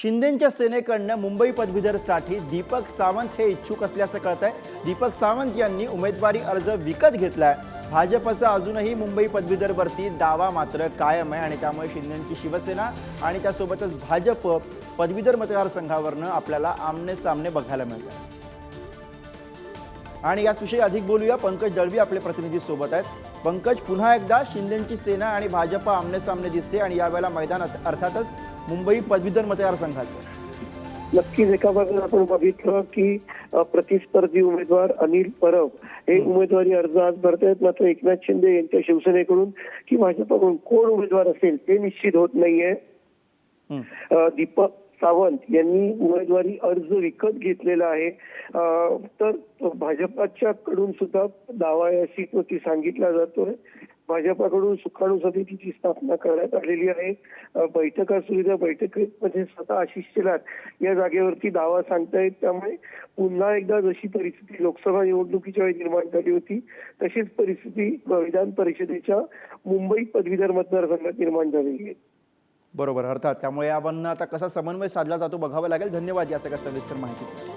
शिंदेच्या सेनेकडनं मुंबई पदवीधरसाठी दीपक सावंत हे इच्छुक असल्याचं कळत आहे दीपक सावंत यांनी उमेदवारी अर्ज विकत घेतलाय. भाजपचा अजूनही मुंबई पदवीधरवरती दावा मात्र कायम आहे आणि त्यामुळे शिंदेची शिवसेना आणि त्यासोबतच भाजप पदवीधर मतदारसंघावरनं आपल्याला आमने सामने बघायला मिळत आणि याचविषयी अधिक बोलूया. पंकज दळवी आपले प्रतिनिधी सोबत आहेत. पंकज पुन्हा एकदा शिंदेची सेना आणि भाजप आमने सामने दिसते आणि यावेळेला मैदान अर्थातच मुंबई पदवीधर मतदारसंघाचं. नक्कीच एका बाजूला आपण बघितलं की प्रतिस्पर्धी उमेदवार अनिल परब हे उमेदवारी अर्ज आज भरतायत. मात्र एकनाथ शिंदे यांच्या शिवसेनेकडून की भाजपकडून कोण उमेदवार असेल ते निश्चित होत नाहीये. दीपक सावंत यांनी उमेदवारी अर्ज विकत घेतलेला आहे. तर भाजपाच्या कडून सुद्धा दावा अशी तो ती सांगितला जातोय. भाजपाकडून सुखाणू समितीची स्थापना करण्यात आलेली आहे. अ, बैठका सुरू त्या बैठकीमध्ये स्वतः आशिष शेलार या जागेवरती दावा सांगतायत. त्यामुळे पुन्हा एकदा जशी परिस्थिती लोकसभा निवडणुकीच्या वेळी निर्माण झाली होती तशीच परिस्थिती विधान परिषदेच्या मुंबई पदवीधर मतदारसंघात निर्माण झालेली आहे. बरोबर अर्थात त्यामुळे यावरनं आता कसा समन्वय साधला जातो बघावं लागेल. धन्यवाद या सगळ्या सविस्तर माहितीसाठी.